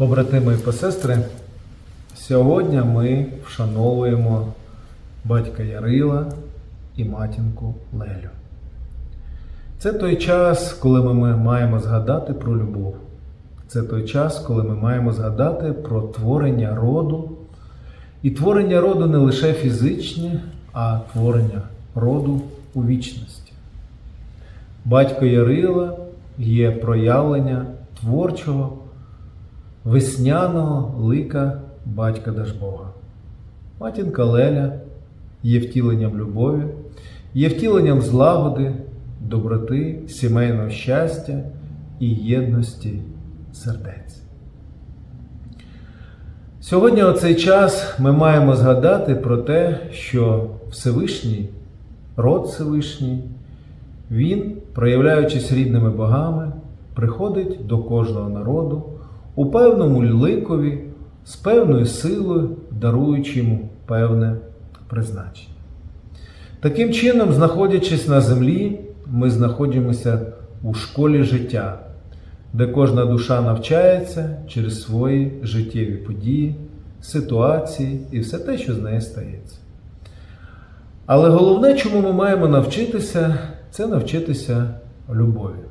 Побратими і посестри, сьогодні ми вшановуємо батька Ярила і матінку Лелю. Це той час, коли ми маємо згадати про любов. Це той час, коли ми маємо згадати про творення роду. І творення роду не лише фізичне, а творення роду у вічності. Батько Ярила є проявлення творчого, весняного лика батька Дажбога. Матінка Леля є втіленням любові, є втіленням злагоди, доброти, сімейного щастя і єдності сердець. Сьогодні, у цей час, ми маємо згадати про те, що Всевишній, род Всевишній, він, проявляючись рідними богами, приходить до кожного народу у певному ликові з певною силою, даруючи йому певне призначення. Таким чином, знаходячись на землі, ми знаходимося у школі життя, де кожна душа навчається через свої життєві події, ситуації і все те, що з нею стається. Але головне, чому ми маємо навчитися, це навчитися любові.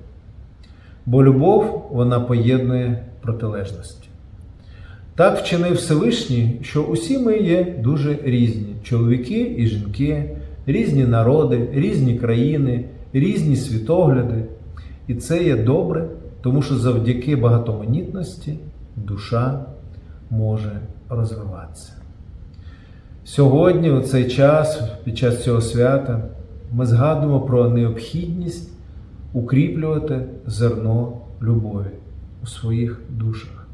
Бо любов вона поєднує протилежності. Так вчинив Всевишній, що усі ми є дуже різні: чоловіки і жінки, різні народи, різні країни, різні світогляди. І це є добре, тому що завдяки багатоманітності душа може розвиватися. Сьогодні, у цей час, під час цього свята, ми згадуємо про необхідність укріплювати зерно любові у своїх душах.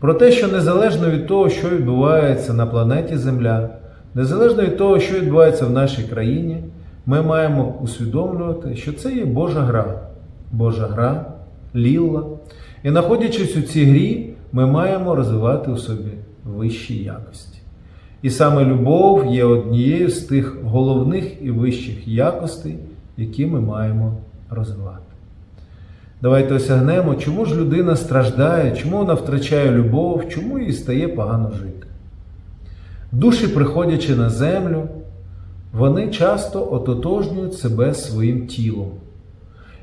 Про те, що незалежно від того, що відбувається на планеті Земля, незалежно від того, що відбувається в нашій країні, ми маємо усвідомлювати, що це є Божа гра, Божа гра, лілла. І знаходячись у цій грі, ми маємо розвивати у собі вищі якості. І саме любов є однією з тих головних і вищих якостей, які ми маємо розвивати. Давайте осягнемо, чому ж людина страждає, чому вона втрачає любов, чому їй стає погано жити. Душі, приходячи на землю, вони часто ототожнюють себе своїм тілом.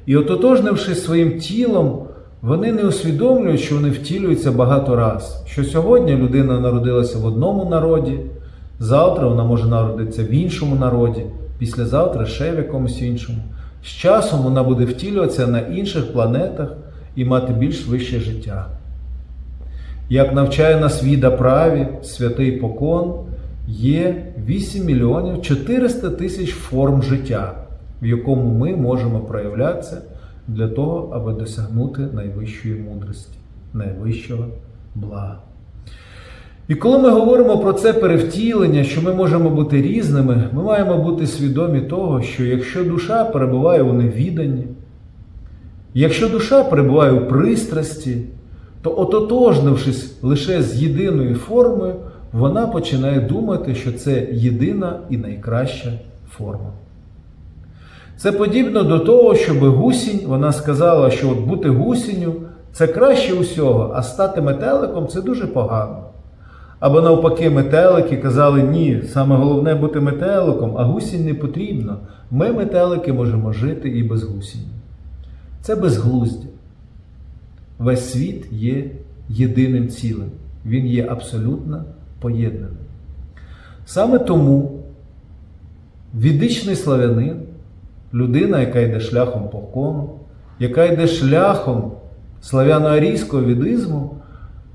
І ототожнивши своїм тілом, вони не усвідомлюють, що вони втілюються багато раз. Що сьогодні людина народилася в одному народі, завтра вона може народитися в іншому народі, післязавтра ще в якомусь іншому. З часом вона буде втілюватися на інших планетах і мати більш вище життя. Як навчає нас віда праві, святий покон, є 8 мільйонів 400 тисяч форм життя, в якому ми можемо проявлятися для того, аби досягнути найвищої мудрості, найвищого блага. І коли ми говоримо про це перевтілення, що ми можемо бути різними, ми маємо бути свідомі того, що якщо душа перебуває у невіданні, якщо душа перебуває у пристрасті, то ототожнившись лише з єдиною формою, вона починає думати, що це єдина і найкраща форма. Це подібно до того, щоб гусінь, вона сказала, що от бути гусінню це краще усього, а стати метеликом це дуже погано. Або навпаки, метелики казали, ні, саме головне бути метеликом, а гусінь не потрібно. Ми, метелики, можемо жити і без гусінь. Це безглуздя. Весь світ є єдиним цілим, він є абсолютно поєднаним. Саме тому відичний славянин, людина, яка йде шляхом покону, яка йде шляхом славяно-арійського відизму,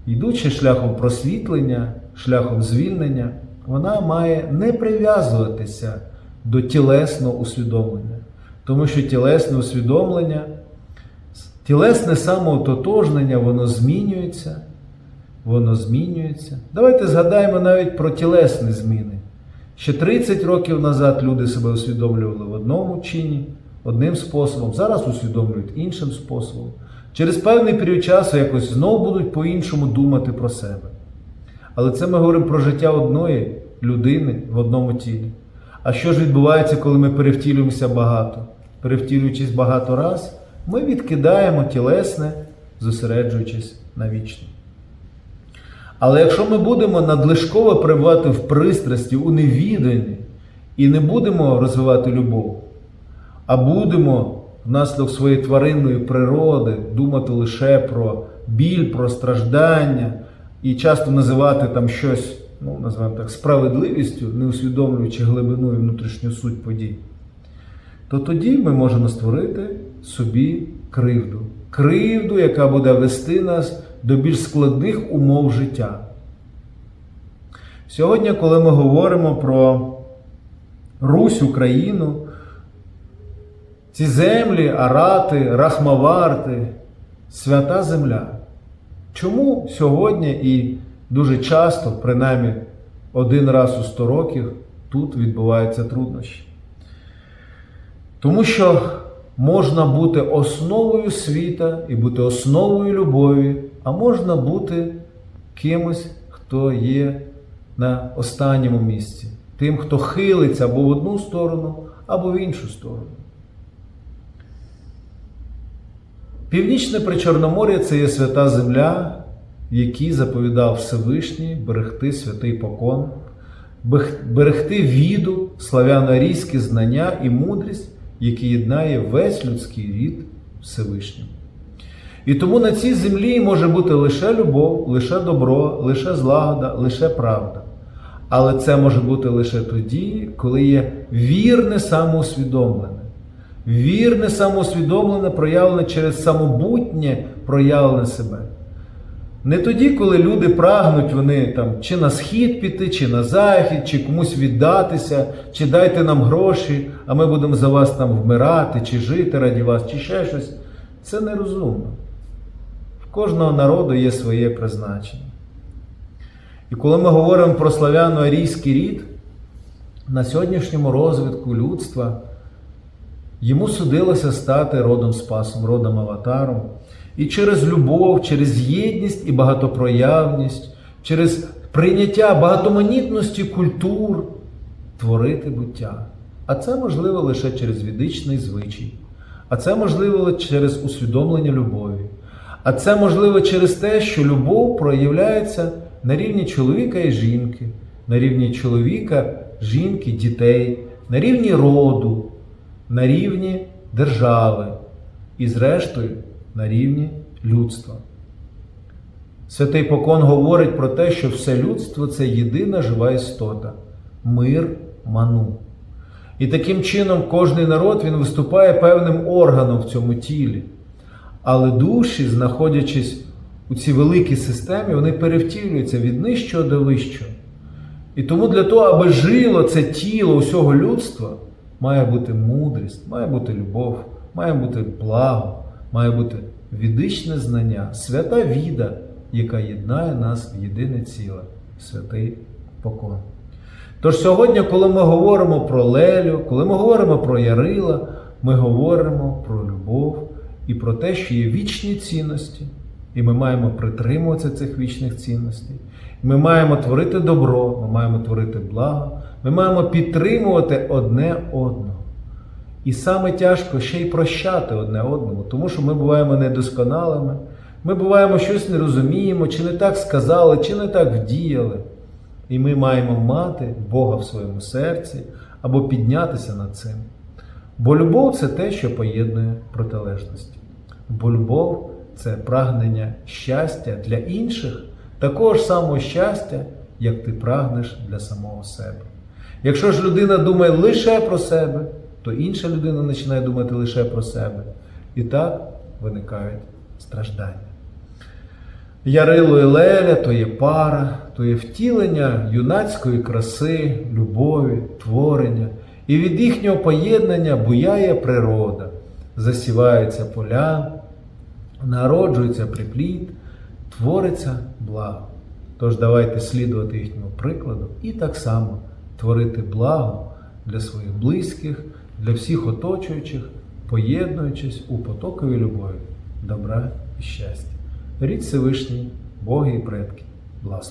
йдучи шляхом просвітлення, шляхом звільнення, вона має не прив'язуватися до тілесного усвідомлення, тому що тілесне усвідомлення, тілесне самоототожнення, воно змінюється, воно змінюється. Давайте згадаємо навіть про тілесні зміни. Ще 30 років назад люди себе усвідомлювали в одному чині, одним способом, зараз усвідомлюють іншим способом. Через певний період часу якось знову будуть по-іншому думати про себе. Але це ми говоримо про життя одної людини в одному тілі. А що ж відбувається, коли ми перевтілюємося багато? Перевтілюючись багато раз, ми відкидаємо тілесне, зосереджуючись на вічне. Але якщо ми будемо надлишково перебувати в пристрасті, у невіданні і не будемо розвивати любов, а будемо внаслідок своєї тваринної природи думати лише про біль, про страждання і часто називати там щось, ну, називаємо так, справедливістю, не усвідомлюючи глибину і внутрішню суть подій, то тоді ми можемо створити собі кривду. Кривду, яка буде вести нас до більш складних умов життя. Сьогодні, коли ми говоримо про Русь, Україну, ці землі, арати, рахмаварти, свята земля. Чому сьогодні і дуже часто, принаймні один раз у 100 років, тут відбуваються труднощі? Тому що можна бути основою світа і бути основою любові, а можна бути кимось, хто є на останньому місці, тим, хто хилиться або в одну сторону, або в іншу сторону. Північне Причорномор'я це є свята земля, якій заповідав Всевишній берегти святий покон, берегти віду, славяно-арійські знання і мудрість, які єднає весь людський рід Всевишнім. І тому на цій землі може бути лише любов, лише добро, лише злагода, лише правда. Але це може бути лише тоді, коли є вірне самоусвідомлене. Вірне самоусвідомлене проявлене через самобутнє проявлене себе. Не тоді, коли люди прагнуть вони там чи на схід піти, чи на захід, чи комусь віддатися, чи дайте нам гроші, а ми будемо за вас там вмирати, чи жити раді вас, чи ще щось. Це нерозумно. В кожного народу є своє призначення. І коли ми говоримо про славяно-арійський рід, на сьогоднішньому розвитку людства йому судилося стати родом Спасом, родом Аватаром. І через любов, через єдність і багатопроявність, через прийняття багатоманітності культур творити буття. А це можливо лише через відичний звичай. А це можливо через усвідомлення любові. А це можливо через те, що любов проявляється на рівні чоловіка і жінки, на рівні чоловіка, жінки, дітей, на рівні роду, на рівні держави і, зрештою, на рівні людства. Святий Покон говорить про те, що все людство це єдина жива істота, мир ману. І таким чином кожний народ він виступає певним органом в цьому тілі. Але душі, знаходячись у цій великій системі, вони перевтілюються від нижчого до вищого. І тому для того, аби жило це тіло усього людства, має бути мудрість, має бути любов, має бути благо, має бути відичне знання, свята віда, яка єднає нас в єдине ціле, святий покон. Тож сьогодні, коли ми говоримо про Лелю, коли ми говоримо про Ярила, ми говоримо про любов і про те, що є вічні цінності, і ми маємо притримуватися цих вічних цінностей. Ми маємо творити добро, ми маємо творити благо, ми маємо підтримувати одне одного. І саме тяжко ще й прощати одне одному, тому що ми буваємо недосконалими, ми буваємо щось не розуміємо, чи не так сказали, чи не так вдіяли. І ми маємо мати Бога в своєму серці або піднятися над цим. Бо любов це те, що поєднує протилежності. Бо любов це прагнення щастя для інших, такого ж самого щастя, як ти прагнеш для самого себе. Якщо ж людина думає лише про себе, то інша людина починає думати лише про себе. І так виникають страждання. Ярило і Леля то є пара, то є втілення юнацької краси, любові, творення, і від їхнього поєднання буяє природа, засіваються поля, народжується приплід, твориться благо. Тож давайте слідувати їхньому прикладу і так само творити благо для своїх близьких, для всіх оточуючих, поєднуючись у потоковій любові, добра і щастя. Рід Всевишній, Боги і предки, благослови.